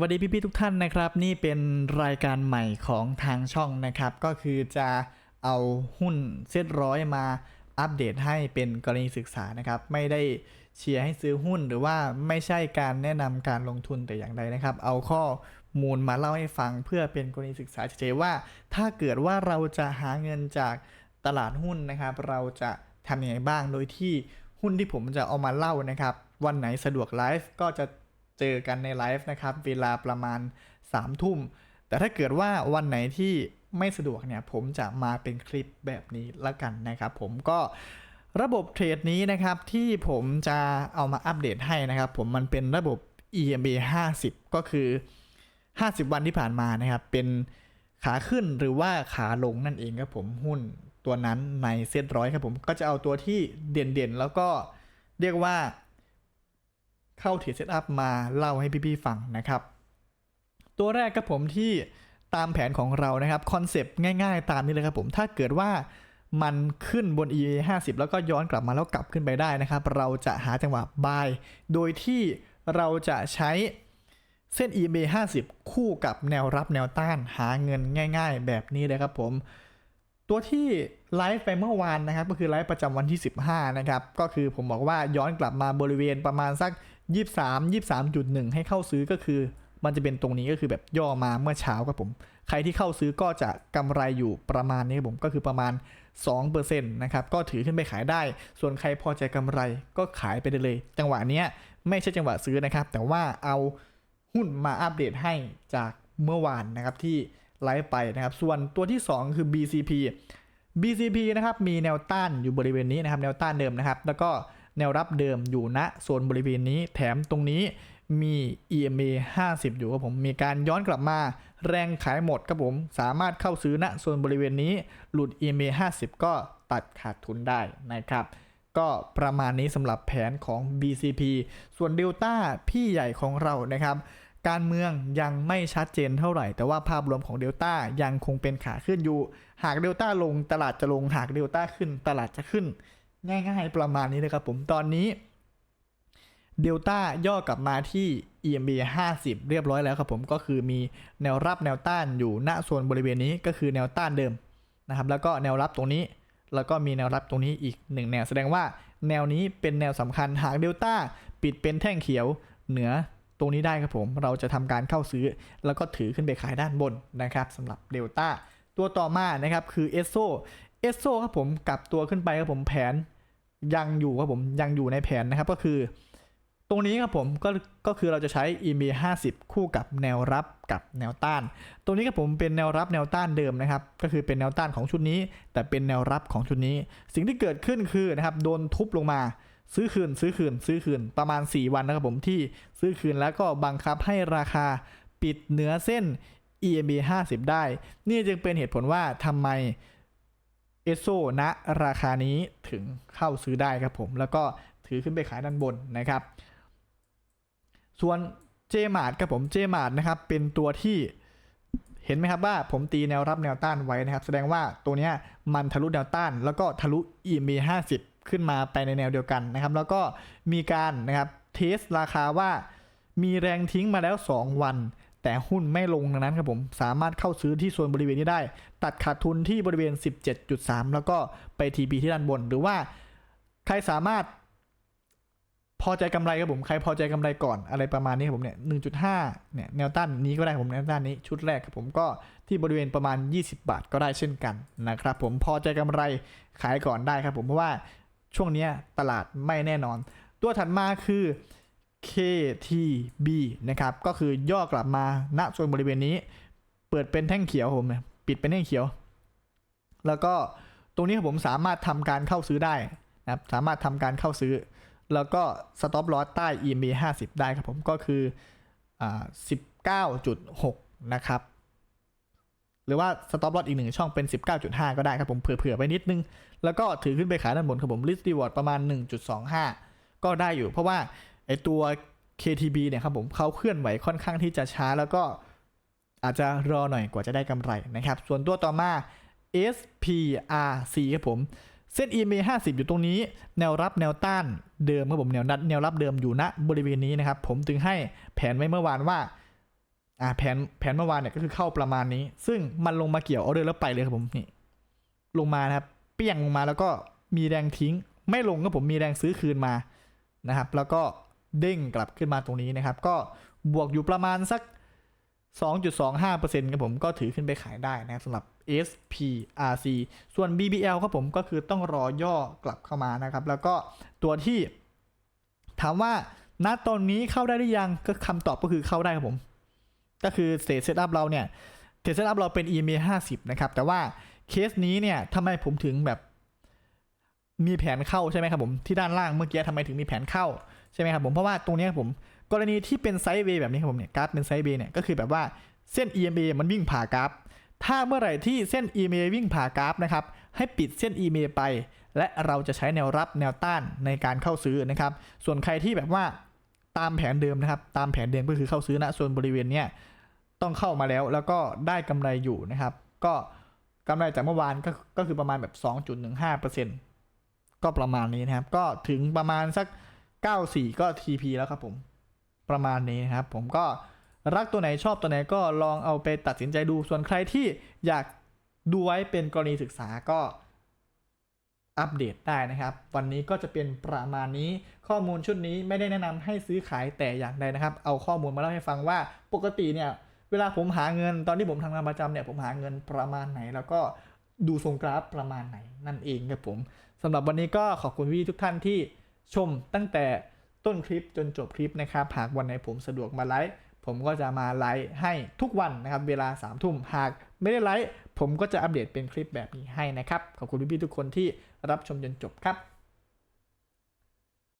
วัสดีพี่ๆทุกท่านนะครับ นี่เป็นรายการใหม่ของทางช่องนะครับ ก็คือจะเอาหุ้นเซ็ตร้อยมาอัปเดตให้เป็นกรณีศึกษานะครับ ไม่ได้เชียร์ให้ซื้อหุ้นหรือว่าไม่ใช่การแนะนำการลงทุนแต่อย่างใดนะครับ เอาข้อมูลมาเล่าให้ฟังเพื่อเป็นกรณีศึกษาเฉยๆว่า ถ้าเกิดว่าเราจะหาเงินจากตลาดหุ้นนะครับ เราจะทำยังไงบ้างโดยที่หุ้นที่ผมจะเอามาเล่านะครับ วันไหนสะดวกไลฟ์ก็จะ เจอกันในไลฟ์นะครับ เวลาประมาณ3ามทุ่ม แต่ถ้าเกิดว่าวันไหนที่ไม่สะดวกเนี่ย ผมจะมาเป็นคลิปแบบนี้ละกันนะครับ ผมก็ระบบเทรดนี้นะครับที่ผมจะเอามาอัปเดตให้นะครับ ผมมันเป็นระบบ EMA 50 ก็คือ 50 วันที่ผ่านมานะครับ เป็นขาขึ้นหรือว่าขาลงนั่นเองครับผมหุ้นตัวนั้นในเซ็ตร้อยครับผมก็จะเอาตัวที่เด่นๆ แล้วก็เรียกว่า เข้าเทรดเซตอัพมาเล่าให้พี่ๆฟังนะครับ ตัวแรกครับผมที่ตามแผนของเรานะครับคอนเซปต์ง่ายๆ ตามนี้เลยครับผมถ้าเกิดว่ามันขึ้นบน EA 50 แล้วก็ย้อนกลับมาแล้วกลับขึ้นไปได้นะครับ เราจะหาจังหวะ buy โดยที่เราจะใช้เส้น EMA 50 คู่กับแนวรับแนวต้านหาเงินง่าย ๆ แบบนี้เลยครับผม ตัวที่ไลฟ์ไปเมื่อวานนะครับ ก็คือไลฟ์ประจำวันที่ 15 นะครับ ก็คือผมบอกว่าย้อนกลับมาบริเวณประมาณสัก 23 23.1ให้เข้าซื้อก็คือ มันจะเป็นตรงนี้ก็คือแบบย่อมาเมื่อเช้าครับผม ใครที่เข้าซื้อก็จะกำไรอยู่ประมาณนี้ครับผมก็คือประมาณ2%นะครับก็ถือขึ้นไปขายได้ ส่วนใครพอใจกำไรก็ขายไปได้เลย จังหวะเนี้ยไม่ใช่จังหวะซื้อนะครับ แต่ว่าเอาหุ้นมาอัปเดตให้จากเมื่อวานนะครับที่ไลฟ์ไปนะครับ ส่วนตัวที่ 2 คือ BCP BCP นะครับมีแนวต้านอยู่บริเวณนี้นะครับแนวต้านเดิมนะครับ แล้วก็ แนวรับเดิมอยู่ณโซนบริเวณนี้ แถมตรงนี้มี EMA 50 อยู่ครับผม มีการย้อนกลับมาแรงขายหมดครับผม สามารถเข้าซื้อณโซนบริเวณนี้ หลุด EMA 50 ก็ตัดขาดทุนได้นะครับ ก็ประมาณนี้สำหรับแผนของ BCP ส่วน Delta พี่ใหญ่ของเรานะครับการเมืองยังไม่ชัดเจนเท่าไหร่ แต่ว่าภาพรวมของเดลต้ายังคงเป็นขาขึ้นอยู่ หากเดลต้าลงตลาดจะลง หากเดลต้าขึ้นตลาดจะขึ้น ง่ายๆประมาณนี้เลยครับผมตอนนี้เดลต้าย่อกลับมาที่ EMB 50 เรียบร้อยแล้วครับผมก็คือมีแนวรับแนวต้านอยู่ณโซนบริเวณนี้ก็คือแนวต้านเดิมนะครับแล้วก็แนวรับตรงนี้ แล้วก็มีแนวรับตรงนี้อีกหนึ่งแนว แสดงว่าแนวนี้เป็นแนวสำคัญหากเดลต้าปิดเป็นแท่งเขียวเหนือตรงนี้ได้ครับผมเราจะทำการเข้าซื้อ แล้วก็ถือขึ้นไปขายด้านบนนะครับสำหรับเดลต้าตัวต่อมานะครับคือเอสโซเอสโซครับผมกลับตัวขึ้นไปครับผมแผน ยังอยู่ครับผมยังอยู่ในแผนนะครับก็คือ ตรงนี้ครับผมก็ก็คือเราจะใช้ EMA 50 คู่กับแนวรับกับแนวต้าน ตรงนี้ครับผมเป็นแนวรับแนวต้านเดิมนะครับ ก็คือเป็นแนวต้านของชุดนี้ แต่เป็นแนวรับของชุดนี้ สิ่งที่เกิดขึ้นคือนะครับโดนทุบลงมาซื้อคืนซื้อคืนซื้อคืนประมาณ 4 วันนะครับผมที่ซื้อคืนแล้วก็บังคับให้ราคาปิดเหนือเส้น EMA 50 ได้ นี่จึงเป็นเหตุผลว่าทำไม เอสโซณราคานี้ถึงเข้าซื้อได้ครับผม แล้วก็ถือขึ้นไปขายด้านบนนะครับ ส่วนเจมาร์ดครับผมเจมาร์ดนะครับ เป็นตัวที่เห็นไหมครับว่าผมตีแนวรับแนวต้านไว้นะครับ แสดงว่าตัวนี้มันทะลุแนวต้าน แล้วก็ทะลุ EMA 50 ขึ้นมาไปในแนวเดียวกันนะครับ แล้วก็มีการนะครับเทสราคาว่ามีแรงทิ้งมาแล้ว 2 วัน แต่หุ้นไม่ลงดังนั้นครับผม สามารถเข้าซื้อที่โซนบริเวณนี้ได้ ตัดขาดทุนที่บริเวณ 17.3 แล้วก็ไป TP ที่ด้านบน หรือว่าใครสามารถพอใจกำไรครับผม ใครพอใจกำไรก่อนอะไรประมาณนี้ครับผมเนี่ย1.5เนี่ยแนวต้านนี้ก็ได้ครับผมแนวต้านนี้ชุดแรกครับผมก็ที่บริเวณประมาณ 20 บาทก็ได้เช่นกันนะครับผมพอใจกำไรขายก่อนได้ครับผมเพราะว่าช่วงนี้ตลาดไม่แน่นอน ตัวถัดมาคือ KTB นะครับ ก็คือย่อกลับมาณโซนบริเวณนี้ เปิดเป็นแท่งเขียวผมเนี่ยปิดเป็นแท่งเขียว แล้วก็ตรงนี้ผมสามารถทำการเข้าซื้อได้นะครับ สามารถทำการเข้าซื้อ แล้วก็ stop loss ใต้ EMA 50 ได้ครับผม ก็คืออ่า19.6 นะครับ หรือว่า stop loss อีกหนึ่งช่องเป็น 19.5 ก็ได้ครับผม เผื่อๆไปนิดนึง แล้วก็ถือขึ้นไปขายด้านบนครับผม risk reward ประมาณ 1.25 ก็ได้อยู่ เพราะว่า ไอตัว KTB เนี่ยครับผมเขาเคลื่อนไหวค่อนข้างที่จะช้าแล้วก็อาจจะรอหน่อยกว่าจะได้กำไรนะครับ ส่วนตัวต่อมา SPRC ครับผมเส้น EMA 50 อยู่ตรงนี้ แนวรับแนวต้านเดิมครับผมแนวนัดแนวรับเดิมอยู่ณบริเวณนี้นะครับ ผมจึงให้แผนไว้เมื่อวานว่าอ่าแผนแผนเมื่อวานเนี่ยก็คือเข้าประมาณนี้ ซึ่งมันลงมาเกี่ยวออเดอร์แล้วไปเลยครับผมนี่ลงมานะครับเปี้ยงลงมาแล้วก็มีแรงทิ้ง ไม่ลงก็ผมมีแรงซื้อคืนมานะครับ แล้วก็ เด้งกลับขึ้นมาตรงนี้นะครับ ก็บวกอยู่ประมาณสัก 2.25%ครับผมก็ถือขึ้นไปขายได้นะครับสำหรับ SPRC ส่วน BBL ครับผมก็คือต้องรอย่อกลับเข้ามานะครับ แล้วก็ตัวที่ถามว่าณตอนนี้เข้าได้หรือยังก็คำตอบก็คือเข้าได้ครับผม ก็คือเศษเซตอัพเราเนี่ยเศษเซตอัพเราเป็น EMA 50 นะครับ แต่ว่าเคสนี้เนี่ยทำไมผมถึงแบบมีแผนเข้าใช่ไหมครับผม ที่ด้านล่างเมื่อกี้ทำไมถึงมีแผนเข้า ใช่ไหมครับผมเพราะว่าตรงนี้ครับผมกรณีที่เป็นไซด์เวย์แบบนี้ครับผมเนี่ยกราฟเป็นไซด์เวย์เนี่ยก็คือแบบว่าเส้น EMA มันวิ่งผ่ากราฟ ถ้าเมื่อไหร่ที่เส้น EMA วิ่งผ่ากราฟนะครับให้ปิดเส้น EMA ไป และเราจะใช้แนวรับแนวต้านในการเข้าซื้อนะครับ ส่วนใครที่แบบว่าตามแผนเดิมนะครับ ตามแผนเดิมก็คือเข้าซื้อนะส่วนบริเวณเนี้ยต้องเข้ามาแล้วแล้วก็ได้กำไรอยู่นะครับ ก็กำไรจากเมื่อวานก็ก็คือประมาณแบบ 2.15%ก็ประมาณนี้นะครับ ก็ถึงประมาณสัก 94 ก็ TP แล้วครับผม ประมาณนี้นะครับ ผมก็รักตัวไหนชอบตัวไหนก็ลองเอาไปตัดสินใจดู ส่วนใครที่อยากดูไว้เป็นกรณีศึกษาก็อัปเดตได้นะครับ วันนี้ก็จะเป็นประมาณนี้ ข้อมูลชุดนี้ไม่ได้แนะนำให้ซื้อขายแต่อย่างใดนะครับ เอาข้อมูลมาเล่าให้ฟังว่าปกติเนี่ยเวลาผมหาเงินตอนที่ผมทำงานประจำเนี่ยผมหาเงินประมาณไหน แล้วก็ดูทรงกราฟประมาณไหนนั่นเองครับผมสำหรับวันนี้ก็ขอบคุณพี่ทุกท่านที่ ชมตั้งแต่ต้นคลิปจนจบคลิปนะครับหากวันไหนผมสะดวกมาไลฟ์ผมก็จะมาไลฟ์ให้ทุกวันนะครับเวลา3ามทุ่มหากไม่ได้ไลฟ์ผมก็จะอัปเดตเป็นคลิปแบบนี้ให้นะครับ ขอบคุณพี่ๆทุกคนที่รับชมจนจบครับ